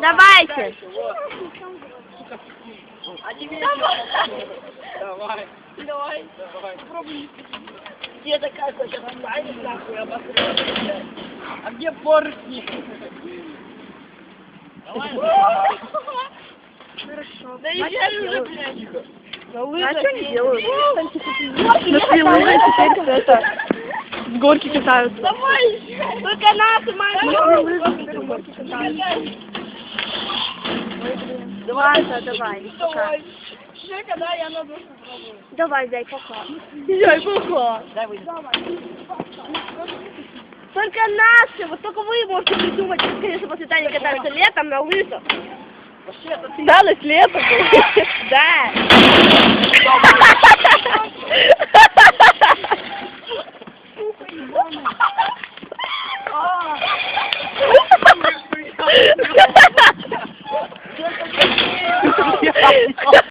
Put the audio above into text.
Давайте. А тебе Давай. Давай. Давай. Где такая хочет оставить, нахуй, обосрётся. А где поршни? Давай. Хорошо. Да езжай уже, блядь. На А лыжах что они делают? Нашли лыжи, теперь это, с горки катаются. Давай. Только нас, мать. горки катаются. Давай. Ладно, давай, Давай. Жека, да, я на душу пробую. Давай, дай пока. Езжай, пока. Дай выйди. Только наши, вот только вы можете придумать, конечно, после Тани катаются летом на лыжах. Да, на лето было. Да. yeah.